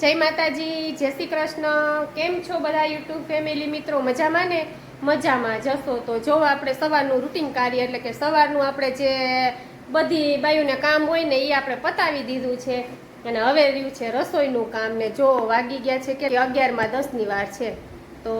જય માતાજી, જય શ્રી કૃષ્ણ. કેમ છો બધા યુટ્યુબ ફેમિલી મિત્રો? મજામાં ને? મજામાં, જશો તો જો આપણે સવારનું રૂટીન કાર્ય એટલે કે સવારનું આપણે જે બધી બાયુને કામ હોય ને એ આપણે પતાવી દીધું છે. અને હવે રહ્યું છે રસોઈનું કામ ને જો વાગી ગયા છે કે અગિયારમાં દસની વાર છે. તો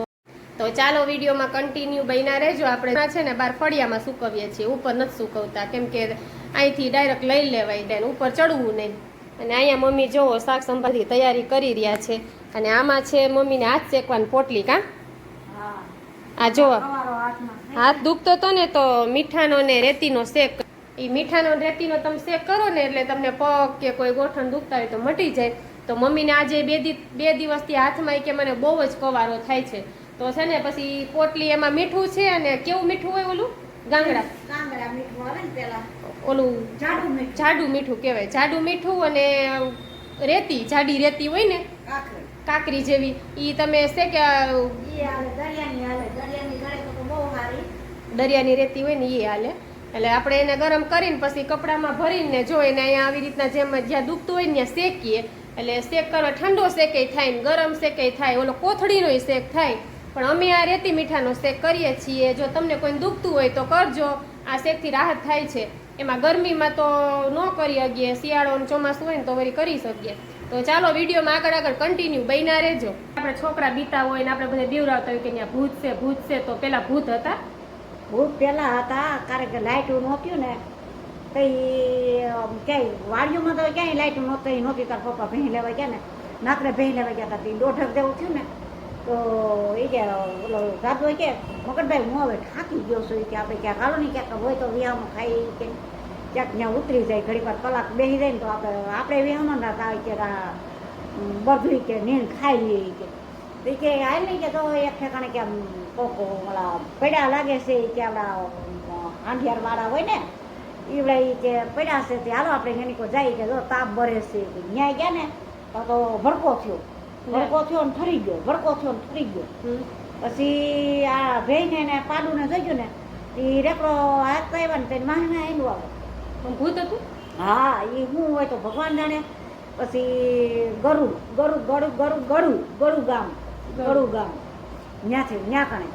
તો ચાલો વિડીયોમાં કન્ટિન્યુ બન્યા રહેજો. આપણે છે ને બાર ફળિયામાં સૂકવીએ છીએ. ઉપર નથી સૂકવતા. કેમ કે અહીંથી ડાયરેક્ટ લઈ લેવાય ડેન ઉપર ચડવું નહીં. અને અહીંયા મમ્મી જોવો શાક સંભાળની તૈયારી કરી રહ્યા છે. અને આમાં છે મમ્મીને હાથ શેકવાની પોટલી કા? આ જો. હાથ દુખતો હતો ને તો મીઠાનો ને રેતીનો શેક એ મીઠાનો રેતીનો તમે શેક કરો ને એટલે તમને પગ કે કોઈ ગોઠણ દુખતા હોય તો મટી જાય. તો મમ્મીને આજે બે બે દિવસથી હાથમાં કે મને બહુ જ કવારો થાય છે. તો છે ને પછી પોટલી એમાં મીઠું છે અને કેવું મીઠું હોય ઓલું? ગાંગડા. ગાંગડા મીઠું આવે ને પેલા ઓલું જાડું મીઠું. જાડું મીઠું કહેવાય. જાડું મીઠું અને રેતી જાડી રેતી હોય ને કાકરી. જેવી ઈ તમે છે કે દરિયાની હાલે. દરિયાની બહુ સારી. દરિયાની રેતી હોય ને એ હાલે. એટલે આપણે એને ગરમ કરીને પછી કપડામાં ભરીને જો એને અહીંયા આવી રીતના જેમ જ્યાં દુખતું હોય ને ત્યાં શેકીએ. એટલે શેક કરવા ઠંડો શેકે થાય ને ગરમ શેકે થાય ઓલો કોથળીનો શેક થાય. પણ અમે આ રેતી મીઠાનો શેક કરીએ છીએ. જો તમને કોઈ દુખતું હોય તો કરજો. આ શેકથી રાહત થાય છે. એમાં ગરમીમાં તો ન કરી શકીએ, શિયાળો ચોમાસું હોય ને તો વળી કરી શકીએ. તો ચાલો વિડીયોમાં આગળ આગળ કન્ટિન્યુ બન્યા રહેજો. આપણે છોકરા બીતા હોય ને આપણે બધા બીવરાવતા હોય કે ત્યાં ભૂત છે ભૂત છે, તો પેલા ભૂત હતા? ભૂત પેલા હતા, કારણ કે લાઇટ નહોતું ને તો ક્યાંય, વાડીઓમાં તો ક્યાંય લાઇટ નહોતું, નહોતી, તાર પપ્પા ભેં લેવા ગયા ને, નાકરે ભેં લેવા ગયા હતા દોઢક જેવું થયું ને તો એ કે, ઓલો દાદુ કે, મગનભાઈ, હું હવે થાકી ગયો છું કે આપણે ક્યાંક હાલો નહીં ક્યાંક હોય તો વિહામાં ખાઈ કે. ક્યાંક ત્યાં ઉતરી જાય ઘડી વાર કલાક બેસી જાય ને તો આપણે આપણે વિહામાં ના થાય કે બધું કે, નીણ ખાઈ લઈએ કે. એ કે, હાલ નહીં કે, તો એક ઠેકાણે કે કોકો ઓલા પડ્યા લાગે છે કે આપણા આંધિયાર વાળા હોય ને ઈવડે ઈ કે પડ્યા છે તે હાલો આપણે એની કોઈ જાય કે, જો તાપ ભરે છે ન્યાય ગયા ને તો ભડકો થયો. ભડકો થયો ને ઠરી ગયો ભડકો થયો ને ઠરી ગયો પછી આ ભેઈને ને પાડુને જોઈ ગયો ને એ રેકડો હાથ આવ્યા ને તેને માહને આયલું આવે. ભૂત હતું? હા એ શું હોય તો ભગવાન જાણે. પછી ગરુ ગરુ ગરુ ગરુ ગળું ગળું ગામ ગળું ગામ ત્યાંથી ત્યાં કણે.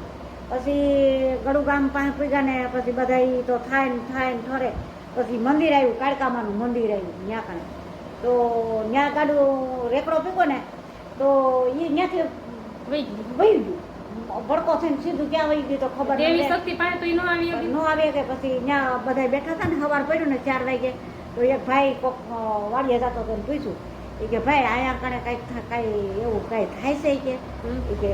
પછી ગળું ગામ પાસે પૂગ્યા ને પછી બધા તો થાય ને થાય ને ઠરે. પછી મંદિર આવ્યું કાળકામાનું મંદિર આવ્યું ત્યાં કણે. તો ત્યાં ગાડું રેકડો પીગો ને તો એ ત્યાંથી વહી ગયું. ભડકો થઈને સીધું ક્યાં વહી ગયું તો ખબર ન શક્તિ પાસે તો ન આવી કે પછી ત્યાં બધા બેઠા હતા ને સવાર પડ્યું ને ચાર વાગે તો એક ભાઈ કોક વાડીએ જતો હતો પૂછ્યું. એ કે ભાઈ અહીંયા કણે કાંઈક કાંઈ એવું કાંઈ થાય છે કે. કે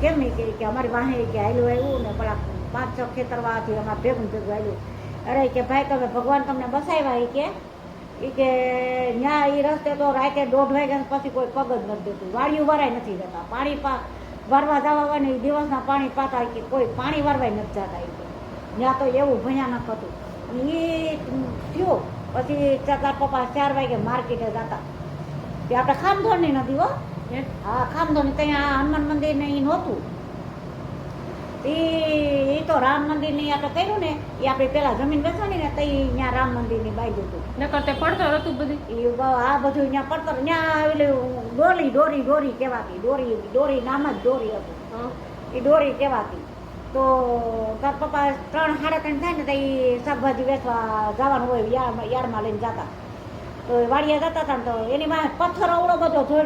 કેમ નહીં? કે કે અમારી વાહે કે આયલું આવ્યું ને પેલા પાંચ છ ખેતરવાથી અમારે ભેગું ભેગું આવ્યું અરે કે ભાઈ તમે ભગવાન તમને બસાવ્યા કે? ઈ કે ત્યાં એ રસ્તે તો રાતે દોઢ વાગ્યા પછી કોઈ પગ જ નથી દેતું વાડીઓ વરાય નથી જતા પાણી પા વારવા જવા હોય ને એ દિવસના પાણી પાતા કે કોઈ પાણી વારવાય નથી જતા ત્યાં તો. એવું ભયાનક હતું. અને એ થયું. પછી ચાર પપ્પા ચાર વાગે માર્કેટે જતા. તે આપણે ખામધોની નથી હો? હા ખામધોની. ત્યાં હનુમાન મંદિર ને એ નહોતું. એ એ તો રામ મંદિરની આપણે કર્યું ને એ આપણે પેલા જમીન વેચવાની ને તો ત્યાં રામ મંદિરની બાજુ હતું. નકર તે પડતર હતું બધું? એ આ બધું ત્યાં પડતર ત્યાં એટલે ડોરી ડોરી ડોરી કહેવાતી ડોરી ડોરી નામ જ ડોરી હતું. એ ડોરી કહેવાતી. તો તાર પપ્પા ત્રણ સાડા ત્રણ થાય ને તો એ શાકભાજી વેચવા જવાનું હોય યાર યાર્ડમાં લઈને જતા. તો વાડિયા જતા હતા ને તો એની માં પથ્થર અવળો બધો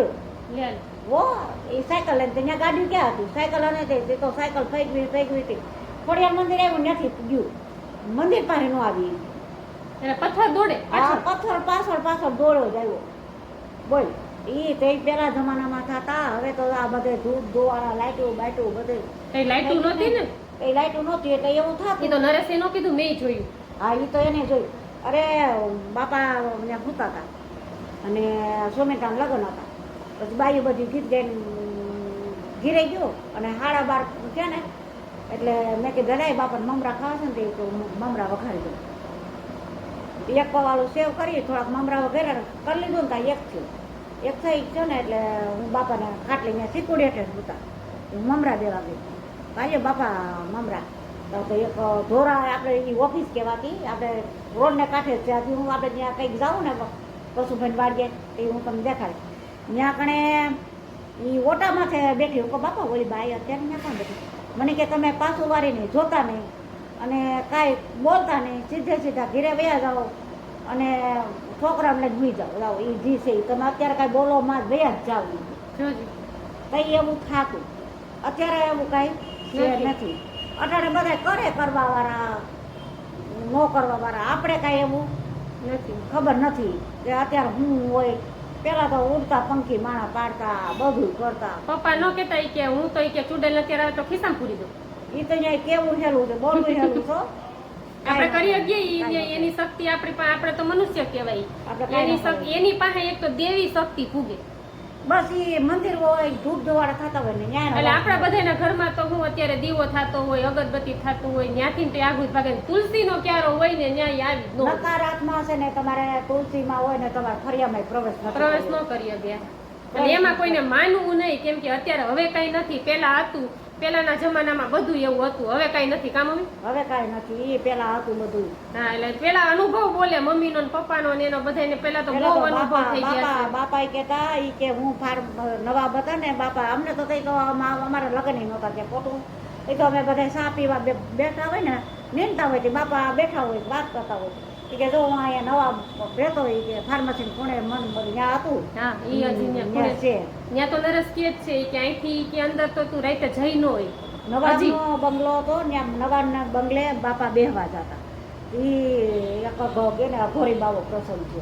લે. વો એ સાયકલ લઈને ત્યાં ગાડી ક્યાં હતી? સાયકલ અને તે તે તો સાયકલ ફેંકવી ફેંકવી હતી. ખોડિયાર મંદિર આવ્યું નથી ગયું. મંદિર પાસે નો આવી. એટલે પથ્થર દોડે આ પથ્થર પાછળ પાછળ દોડ્યો જ આવ્યો. બોલ એ તે પેલા જમાનામાં થતા હવે તો આ બધે ધૂપ ધોવાળા લાઈટો બાઈટો બધે. કઈ લાઈટું નહોતી ને? એ લાઈટો નહોતી એટલે એવું થતું. તો નરેશે નો કીધું મેં જોયું. હા એ તો એને જોયું. અરે બાપા ત્યાં ભૂતા હતા અને સોમેટાના લગ્ન હતા. પછી બાયું બધી ગીત ગાઈને ઘીરે ગયો અને હાડા બાર છે ને, એટલે મેં કીધું ગલાય બાપાને મમરા ખાવા છે ને તે મમરા વઘારી દઉં. એક પવાળું સેવ કરી થોડાક મમરા વગેરે કરી લીધું ને ત્યાં એક થયું. એક થઈ ગયો ને એટલે હું બાપાને ખાટલી ત્યાં સીકુડી હેઠે જ હતા હું મમરા દેવા ગઈ. ભાઈઓ બાપા મમરા. તો એક ધોરા આપણે એ ઓફિસ કહેવાતી, આપણે રોડને કાંઠે છે હજી હું આપણે ત્યાં કંઈક જાઉં ને પશુભાઈ વાડીએ એ હું તમને દેખાડીશ. ત્યાં કણે એ ઓટામાં છે બેઠી હું બાપા ઓલી બાઈ અત્યારે ત્યાં કોણ બેઠી? મને કે તમે પાછું વારીને જોતા નહીં અને કાંઈ બોલતા નહીં. સીધે સીધા ઘીરે વયા જાઓ અને છોકરાને જોઈ જાઓ. જાઓ એ જી છે તમે અત્યારે કાંઈ બોલો માં વયા જ જાઓ કંઈ એવું થાતું. અત્યારે એવું કાંઈ નથી. નથી. અટાણે બધા કરે કરવા વાળા ન કરવા વાળા આપણે કાંઈ એવું નથી. ખબર નથી કે અત્યારે હું હોય પેલા તો ઉડતા પંખી માણા પાડતા બધું કરતા. પપ્પા ન કેતા કે હું તો કે ચૂડેલ અત્યારે આવે તો ખિસ્સામાં પૂરી દઉં. એ તો અહીંયા કેવું હેલું છે બોલવું હેલું છો. આપણે કરી શકીએ એની શક્તિ આપણી પાસે આપણે તો મનુષ્ય કહેવાય. એની શક્તિ એની પાસે એક તો દેવી શક્તિ ફૂગે બસ એ મંદિર હોય ધૂપ ધોવાળા થતા હોય ને ન્યાય એટલે આપણા બધાના ઘરમાં તો હું અત્યારે દીવો થતો હોય અગરબત્તી થતું હોય ત્યાંથી તો આગળ ભાગે તુલસીનો ક્યારો હોય ને ન્યાય આવી જ નકારાત્મા છે ને તમારે તુલસીમાં હોય ને તમારે ફરિયામાં પ્રવેશ પ્રવેશ ન કરી ગયા એમાં કોઈને માનવું નહીં કેમ કે અત્યારે હવે કઈ નથી. પેલા હતું પેલાના જમાનામાં બધું એવું હતું. હવે કઈ નથી કામ મમ્મી? હવે કઈ નથી. એ પેલા હતું બધું. હા એટલે પેલા અનુભવ બોલે મમ્મીનો ને પપ્પાનો ને એનો બધાને પેલા તો બહુ અનુભવ બાપા થઈ ગયા બાપા એ કેતા ઈ કહેતા ઈ કે હું ફાર્મ નવાબ હતા ને બાપા અમને તો કઈ તો અમા- અમારા લગ્ન નહોતા કે ખોટું. એ તો અમે બધા સા પીવા બેઠા હોય ને નીંદતા હોય બાપા બેઠા હોય વાત કરતા હોય. કે જો હું અહીંયા નવા રહેતો હોય કે ફાર્મસી ખૂણે મન ત્યાં હતું. હા ઈ હજી ત્યાં છે. ત્યાં તો નરસ કે જ છે કે અહીંથી કે અંદર તો તું રાતે જઈ ન હોય. નવાબનો બંગલો હતો ત્યાં નવાના બંગલે બાપા બેહવા જતા. ઈ એક ભોગે એને અઘોરી બાવો પ્રસંગ છે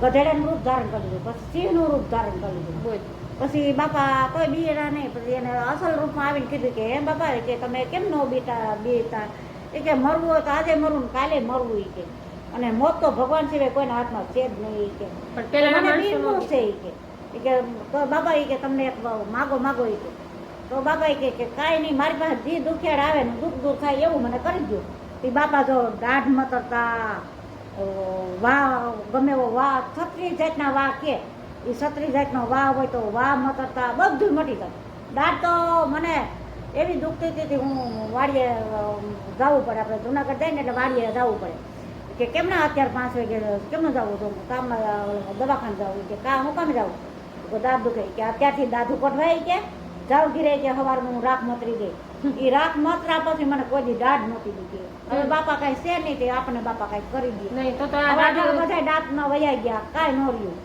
ગધેડાનું રૂપ ધારણ કરી દીધું પછી સિંહનું રૂપ ધારણ કરી દીધું પછી બાપા કોઈ બીરા નહીં પછી એને અસલ રૂપમાં આવીને કીધું કે હે બાપા કે તમે કેમ નો બીતા બીતા? એ કે મરવું હોય તો આજે મરવું ને કાલે મરવું એ કે. અને મોત તો ભગવાન સિવાય કોઈના હાથમાં છે જ નહીં કે. મને માણસો છે ઈ કે. ઈ કે તો બાબા એ કે તમને એક માગો માગો કે. તો બાબા એ કે કે કાંઈ નહીં મારી પાસે જે દુખિયાળ આવે ને દુઃખ દૂર થાય એવું મને કરી દો એ બાપા જો દાઢ મતરતા અ, વા ગમે એવો વા છત્રીસ જાતના વા કે. એ છત્રીસ જાતનો વા હોય તો વા મતરતા બધું મટી જાય. દાઢ તો મને એવી દુખતી હતી કે હું વાડીએ જવું પડે આપણે જૂનાગઢ જાય ને એટલે વાડીએ જવું પડે. કે કેમ ના અત્યારે પાંચ વાગે કેમ જવું? તો કામમાં દવાખાને જવું કે કા હું કામ જાઉં? તો દાંત દુખે કે અત્યારથી દાદુ કઢવાય કે? જાવ ઘીરે કે સવારમાં હું રાખ મતરી ગઈ એ રાખ મતરા પછી મને કોઈ દી દાઢ નહોતી દીધી હવે બાપા કાંઈ છે નહીં તે આપણે બાપા કાંઈ કરી દે. નહીં તો બધા દાંતમાં વયા ગયા કાંઈ ન રહ્યું.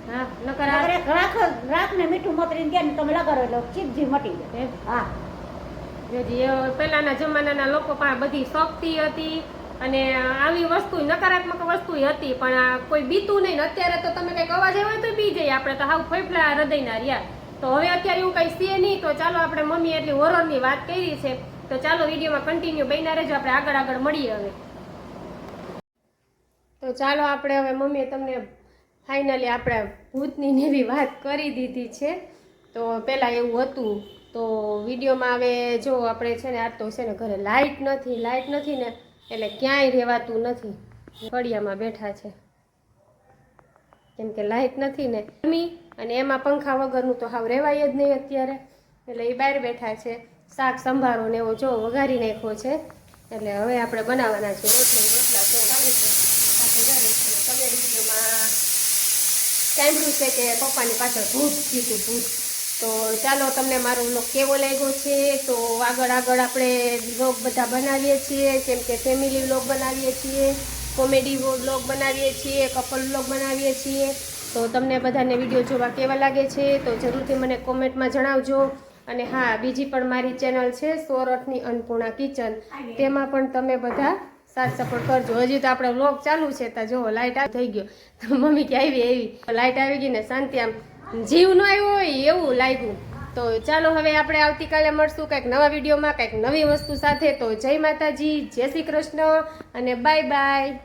રાખ રાખ ને મીઠું મતરીને ગયા ને તમે લગાડો એટલે ચીપજી મટી જાય. હે? જોજી, જમાનાના લોકો પાસે બધી શક્તિ હતી અને આવી વસ્તુ નકારાત્મક વસ્તુ હતી પણ કોઈ બીતું નહીં. અત્યારે તો તમે કંઈક અવાજ આવ્યો તો બી જઈએ. આપણે તો હાવ ફેફડા હૃદયના રહ્યા. તો હવે અત્યારે એવું કઈ છે નહીં. તો ચાલો આપણે મમ્મી એટલી હોરરની વાત કરી છે. તો ચાલો વિડીયોમાં કન્ટિન્યુ બન્યા રહેજો. આપણે આગળ આગળ મળીએ હવે. તો ચાલો આપણે હવે મમ્મીએ તમને ફાઇનલી આપણે ભૂતની એવી વાત કરી દીધી છે. તો પહેલાં એવું હતું તો વિડીયોમાં હવે જો આપણે છે ને આજ તો છે ને ઘરે લાઇટ નથી લાઇટ નથી ને એટલે ક્યાંય રહેવાતું નથી. ફળિયામાં બેઠા છે. કેમ કે લાઇટ નથી ને. ગરમી અને એમાં પંખા વગરનું તો હાવ રહેવાય જ નહીં અત્યારે. એટલે એ બહાર બેઠા છે. શાક સંભારો ને એવો જો વઘારી નાખ્યો છે. એટલે હવે આપણે બનાવવાના છે. રોટલી રોટલા ઘરે તમે વિડીયોમાં સાંભળ્યું છે કે પપ્પાની પાછળ ભૂત કીધું ભૂત. તો ચાલો તમને મારો વ્લોગ કેવો લાગ્યો છે? તો આગળ આગળ આપણે વ્લોગ બધા બનાવીએ છીએ, જેમ કે ફેમિલી વ્લોગ બનાવીએ છીએ કોમેડી વ્લોગ બનાવીએ છીએ કપલ વ્લોગ બનાવીએ છીએ. તો તમને બધાને વીડિયો જોવા કેવા લાગે છે? તો જરૂરથી મને કોમેન્ટમાં જણાવજો. અને હા, બીજી પણ મારી ચેનલ છે, સોરઠની અન્નપૂર્ણા કિચન. તેમાં પણ તમે બધા સાથ સપોર્ટ કરજો. હજી તો આપણે વ્લોગ ચાલુ છે ત્યાં જો લાઇટ થઈ ગયો. મમ્મી કે આવી? એવી લાઇટ આવી ગઈ ને શાંતિ આમ જીવ ન આવ્યો હોય એવું લાગ્યું. તો ચાલો હવે આપણે આવતીકાલે મળશું કંઈક નવા વિડીયોમાં, કંઈક નવી વસ્તુ સાથે. તો જય માતાજી, જય શ્રી કૃષ્ણ અને બાય બાય.